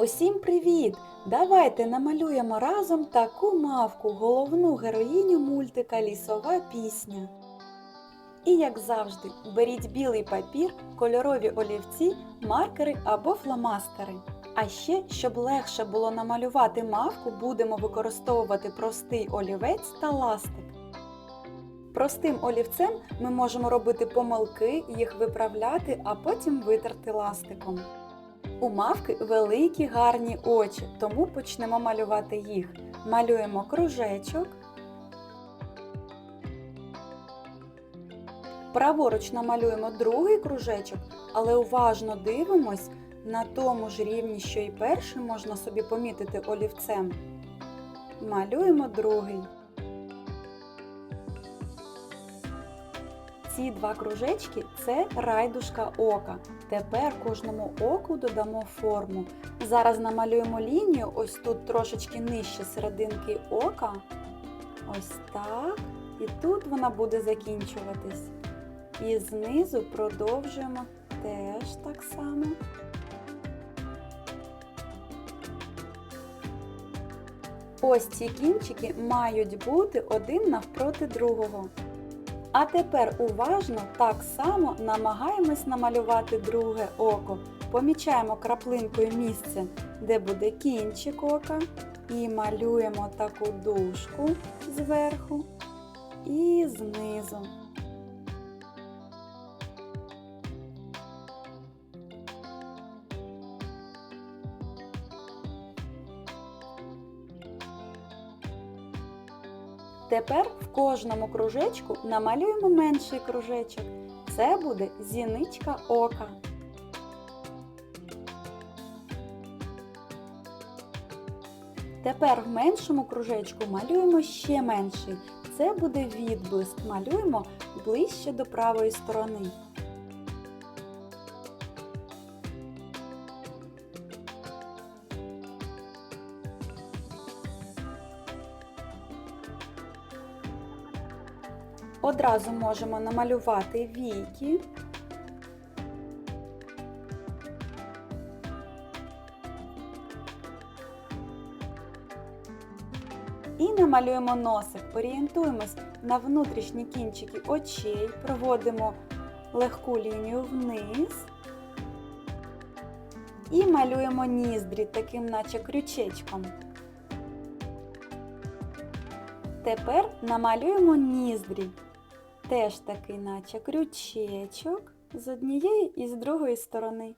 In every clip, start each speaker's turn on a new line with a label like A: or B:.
A: Усім привіт! Давайте намалюємо разом таку мавку, головну героїню мультика Лісова пісня. І як завжди, беріть білий папір, кольорові олівці, маркери або фломастери. А ще, щоб легше було намалювати мавку, будемо використовувати простий олівець та ластик. Простим олівцем ми можемо робити помилки, їх виправляти, а потім витерти ластиком. У мавки великі гарні очі, тому почнемо малювати їх. Малюємо кружечок. Праворуч намалюємо другий кружечок, але уважно дивимось на тому ж рівні, що і перший можна собі помітити олівцем. Малюємо другий. Ці два кружечки це райдушка ока. Тепер кожному оку додамо форму. Зараз намалюємо лінію ось тут трошечки нижче серединки ока. Ось так. І тут вона буде закінчуватись. І знизу продовжуємо теж так само. Ось ці кінчики мають бути один навпроти другого. А тепер уважно так само намагаємось намалювати друге око. Помічаємо краплинкою місце, де буде кінчик ока, і малюємо таку дужку зверху і знизу. Тепер кожному кружечку намалюємо менший кружечок. Це буде зіничка ока. Тепер в меншому кружечку малюємо ще менший. Це буде відблиск. Малюємо ближче до правої сторони. Одразу можемо намалювати віки. І намалюємо носик. Орієнтуємось на внутрішні кінчики очей, проводимо легку лінію вниз. І малюємо ніздрі таким наче крючечком. Тепер намалюємо ніздрі. Теж такий наче крючечок з однієї і з другої сторони.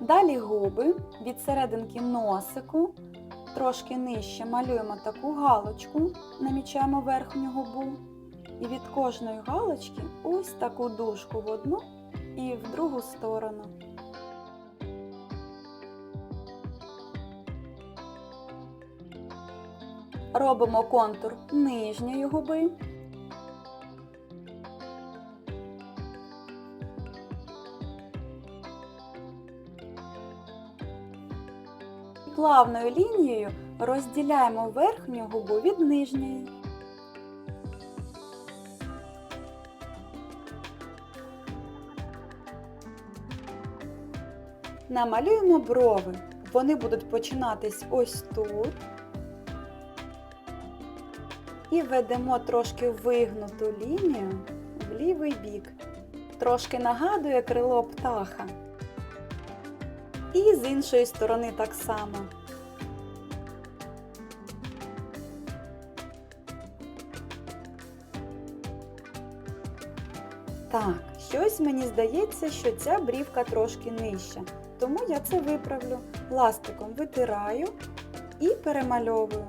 A: Далі губи від серединки носику Трошки нижче малюємо таку галочку, намічаємо верхню губу. І від кожної галочки ось таку дужку в одну і в другу сторону. Робимо контур нижньої губи. Плавною лінією розділяємо верхню губу від нижньої. Намалюємо брови. Вони будуть починатись ось тут. І ведемо трошки вигнуту лінію в лівий бік. Трошки нагадує крило птаха. І з іншої сторони так само. Так, щось мені здається, що ця брівка трошки нижча, тому я це виправлю. Ластиком витираю і перемальовую.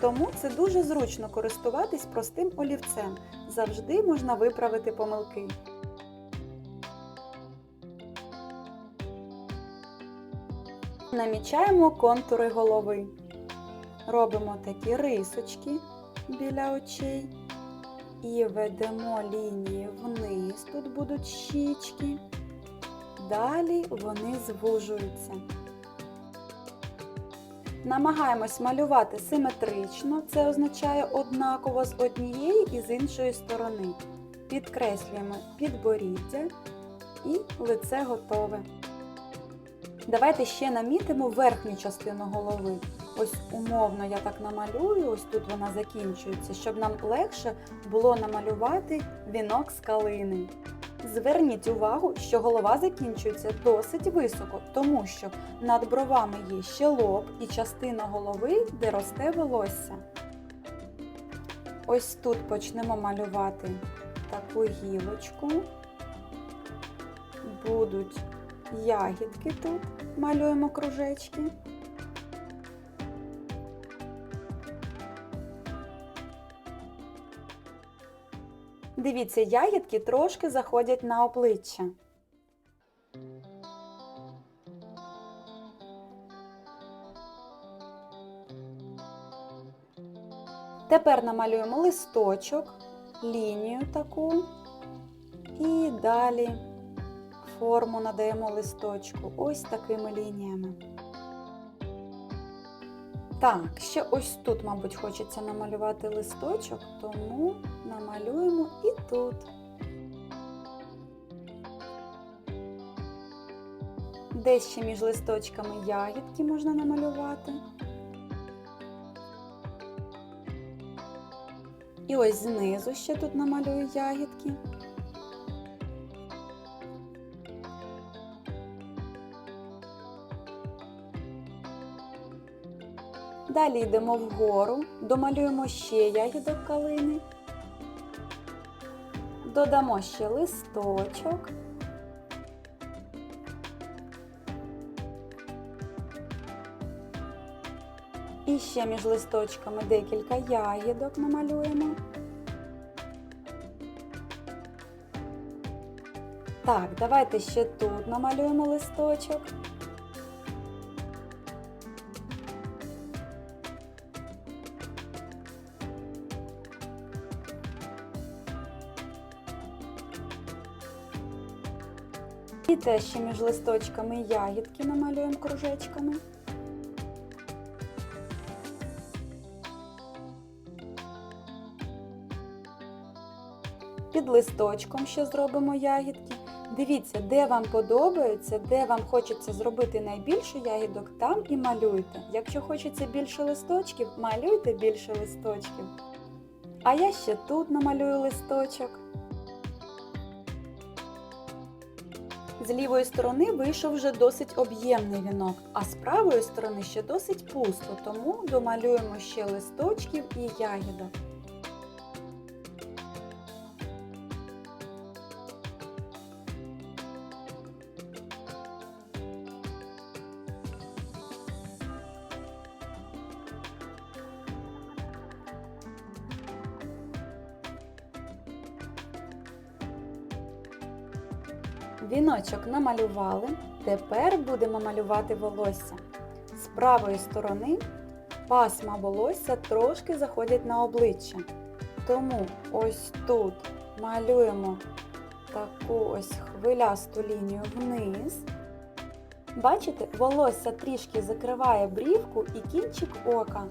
A: Тому це дуже зручно користуватись простим олівцем. Завжди можна виправити помилки. Намічаємо контури голови. Робимо такі рисочки біля очей. І ведемо лінії вниз, тут будуть щічки. Далі вони звужуються. Намагаємось малювати симетрично, це означає однаково з однієї і з іншої сторони. Підкреслюємо підборіддя і лице готове. Давайте ще намітимо верхню частину голови. Ось умовно я так намалюю, ось тут вона закінчується, щоб нам легше було намалювати вінок з калини. Зверніть увагу, що голова закінчується досить високо, тому що над бровами є ще лоб і частина голови, де росте волосся. Ось тут почнемо малювати таку гілочку. Будуть ягідки тут, малюємо кружечки. Дивіться, ягідки трошки заходять на обличчя. Тепер намалюємо листочок, лінію таку і далі форму надаємо листочку ось такими лініями. Так, ще ось тут, мабуть, хочеться намалювати листочок, тому намалюємо і тут. Десь ще між листочками ягідки можна намалювати. І ось знизу ще тут намалюю ягідки. Далі йдемо вгору, домалюємо ще ягідок калини, додамо ще листочок. І ще між листочками декілька ягідок намалюємо. Так, давайте ще тут намалюємо листочок. І теж ще між листочками ягідки намалюємо кружечками. Під листочком ще зробимо ягідки. Дивіться, де вам подобається, де вам хочеться зробити найбільше ягідок, там і малюйте. Якщо хочеться більше листочків, малюйте більше листочків. А я ще тут намалюю листочок. З лівої сторони вийшов вже досить об'ємний вінок, а з правої сторони ще досить пусто, тому домалюємо ще листочків і ягідок. Намалювали. Тепер будемо малювати волосся. З правої сторони пасма волосся трошки заходять на обличчя. Тому ось тут малюємо таку ось хвилясту лінію вниз. Бачите, волосся трішки закриває брівку і кінчик ока.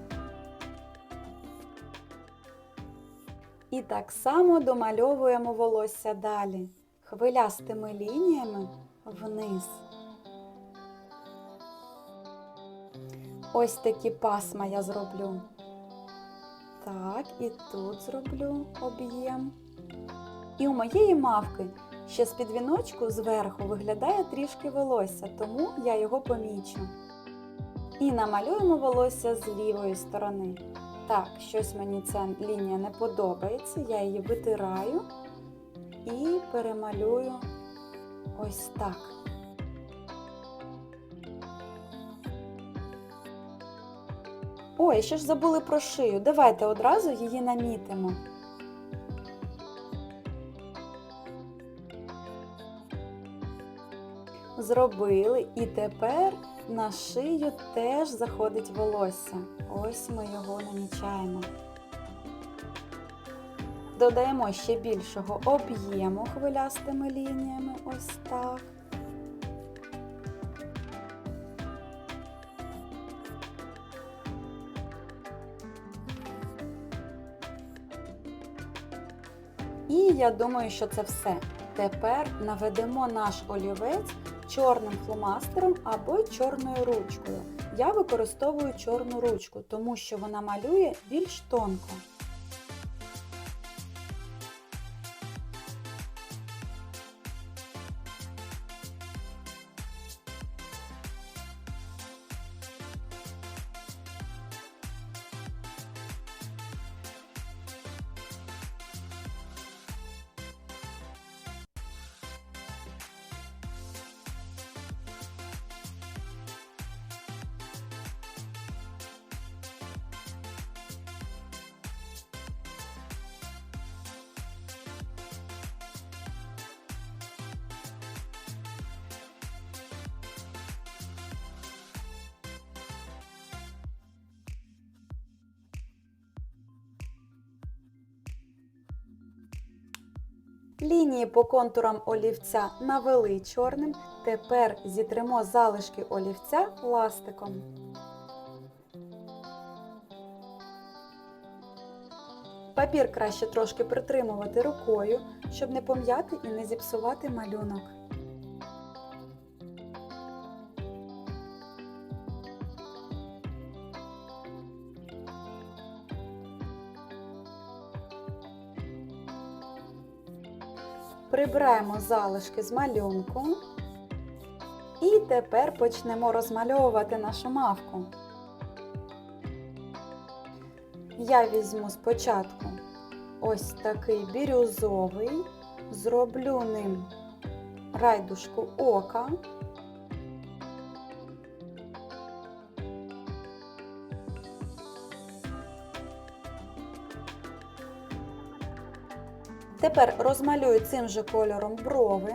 A: І так само домальовуємо волосся далі хвилястими лініями вниз. Ось такі пасма я зроблю. Так, і тут зроблю об'єм. І у моєї мавки ще з-під віночку зверху виглядає трішки волосся, тому я його помічу. І намалюємо волосся з лівої сторони. Так, щось мені ця лінія не подобається, я її витираю і перемалюю ось так. Ой, ще ж забули про шию. Давайте одразу її намітимо. Зробили і тепер на шию теж заходить волосся. Ось ми його намічаємо. Додаємо ще більшого об'єму хвилястими лініями. Ось так. І я думаю, що це все. Тепер наведемо наш олівець чорним фломастером або чорною ручкою. Я використовую чорну ручку, тому що вона малює більш тонко. Лінії по контурам олівця навели чорним. Тепер зітримо залишки олівця ластиком. Папір краще трошки притримувати рукою, щоб не пом'яти і не зіпсувати малюнок. Прибираємо залишки з малюнку. І тепер почнемо розмальовувати нашу мавку. Я візьму спочатку ось такий бірюзовий, зроблю ним райдушку ока. Тепер розмалюю цим же кольором брови.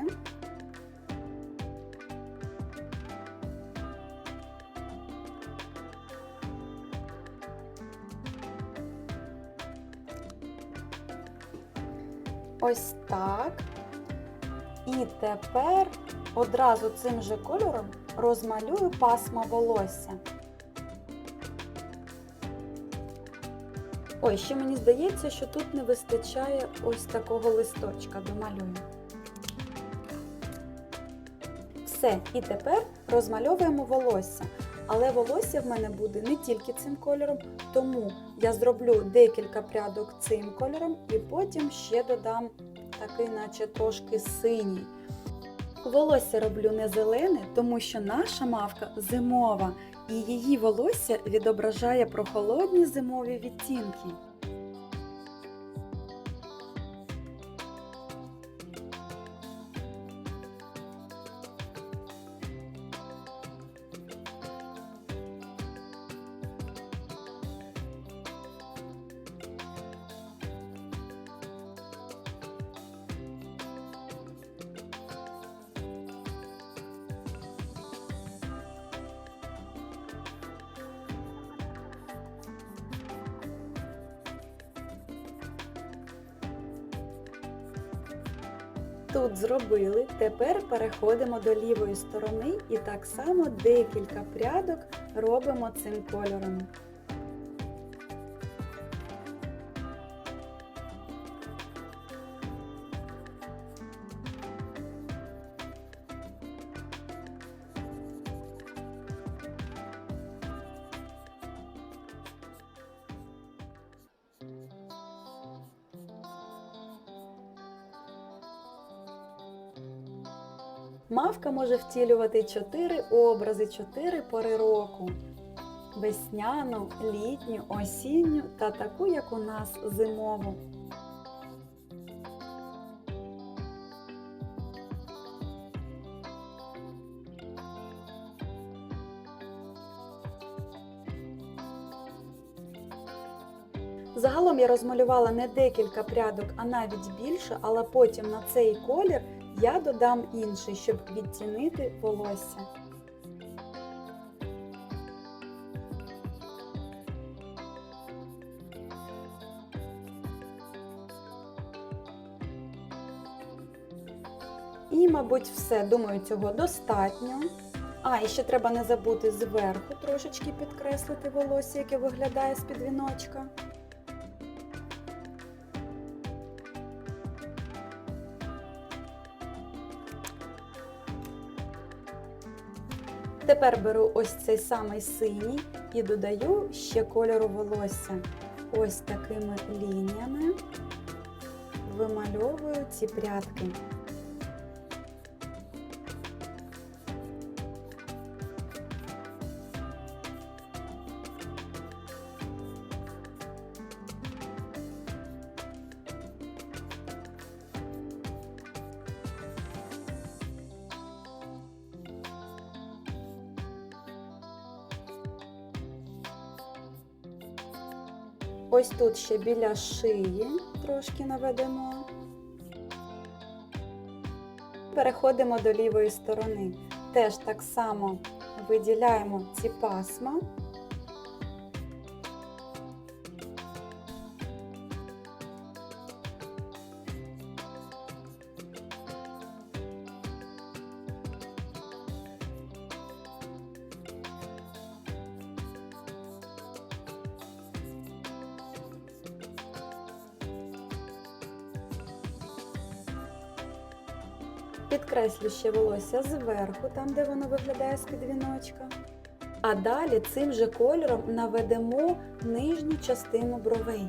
A: Ось так. І тепер одразу цим же кольором розмалюю пасма волосся. Ой, ще мені здається, що тут не вистачає ось такого листочка домалюю. Все, і тепер розмальовуємо волосся. Але волосся в мене буде не тільки цим кольором, тому я зроблю декілька прядок цим кольором і потім ще додам такий, наче трошки синій. Волосся роблю не зелене, тому що наша мавка зимова, і її волосся відображає прохолодні зимові відтінки. Тут зробили, тепер переходимо до лівої сторони і так само декілька прядок робимо цим кольором. Мавка може втілювати чотири образи, чотири пори року: весняну, літню, осінню та таку, як у нас зимову. Загалом я розмалювала не декілька прядок, а навіть більше, але потім на цей колір я додам інший, щоб відтінити волосся. І, мабуть, все. Думаю, цього достатньо. А, і ще треба не забути зверху трошечки підкреслити волосся, яке виглядає з-під віночка. Тепер беру ось цей самий синій і додаю ще кольору волосся. Ось такими лініями вимальовую ці прядки. Біля шиї трошки наведемо. Переходимо до лівої сторони. Теж так само виділяємо ці пасма. Підкреслю ще волосся зверху, там де воно виглядає з-під віночка. А далі цим же кольором наведемо нижню частину бровей.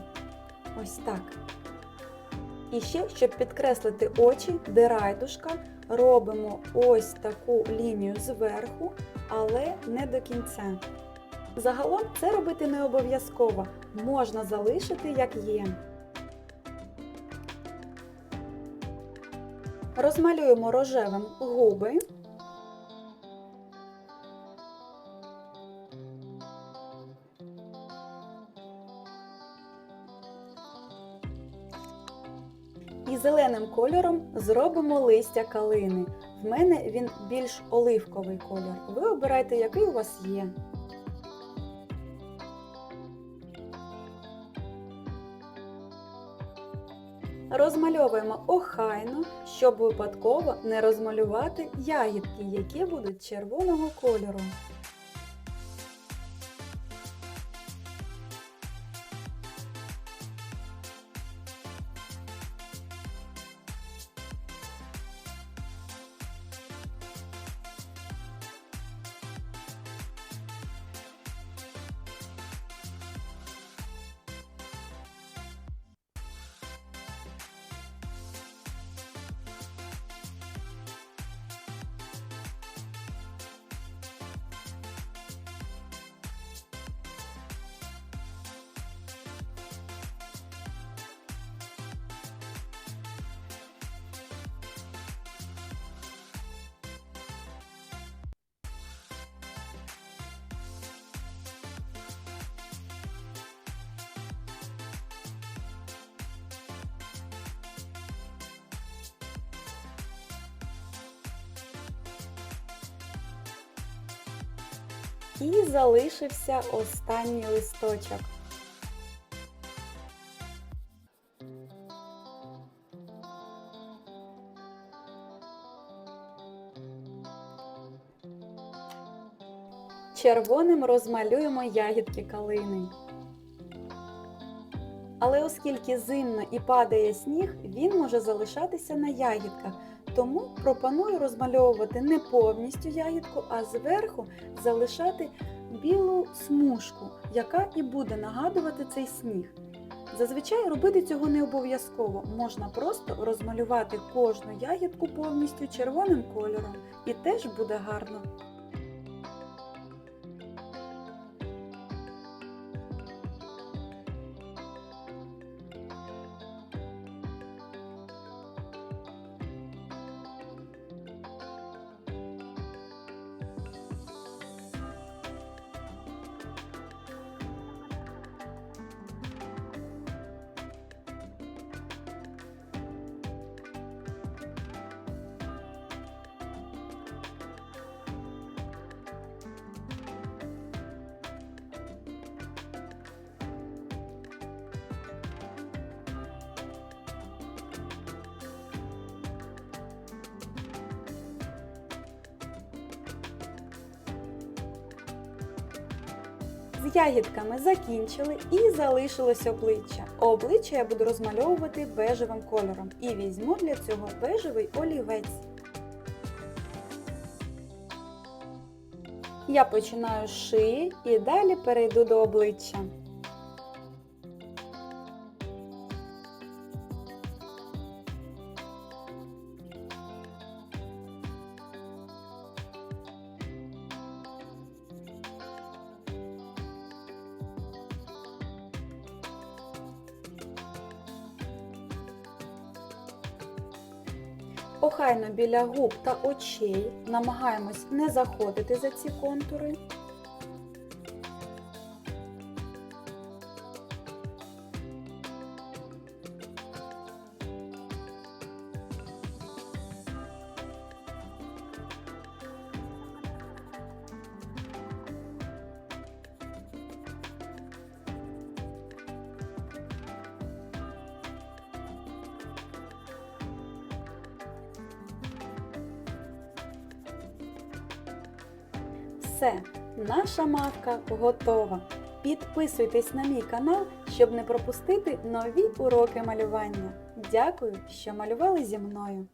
A: Ось так. І ще, щоб підкреслити очі, де райдушка, робимо ось таку лінію зверху, але не до кінця. Загалом це робити не обов'язково, можна залишити як є. Розмалюємо рожевим губи. І зеленим кольором зробимо листя калини. В мене він більш оливковий колір. Ви обирайте, який у вас є. Розмальовуємо охайно, щоб випадково не розмалювати ягідки, які будуть червоного кольору. І залишився останній листочок. Червоним розмалюємо ягідки калини. Але оскільки зимно і падає сніг, він може залишатися на ягідках. Тому пропоную розмальовувати не повністю ягідку, а зверху залишати білу смужку, яка і буде нагадувати цей сніг. Зазвичай робити цього не обов'язково, можна просто розмалювати кожну ягідку повністю червоним кольором, і теж буде гарно. Ягідками закінчили і залишилось обличчя. Обличчя я буду розмальовувати бежевим кольором і візьму для цього бежевий олівець. Я починаю з шиї і далі перейду до обличчя. Біля губ та очей намагаємось не заходити за ці контури. Все, наша мавка готова. Підписуйтесь на мій канал, щоб не пропустити нові уроки малювання. Дякую, що малювали зі мною.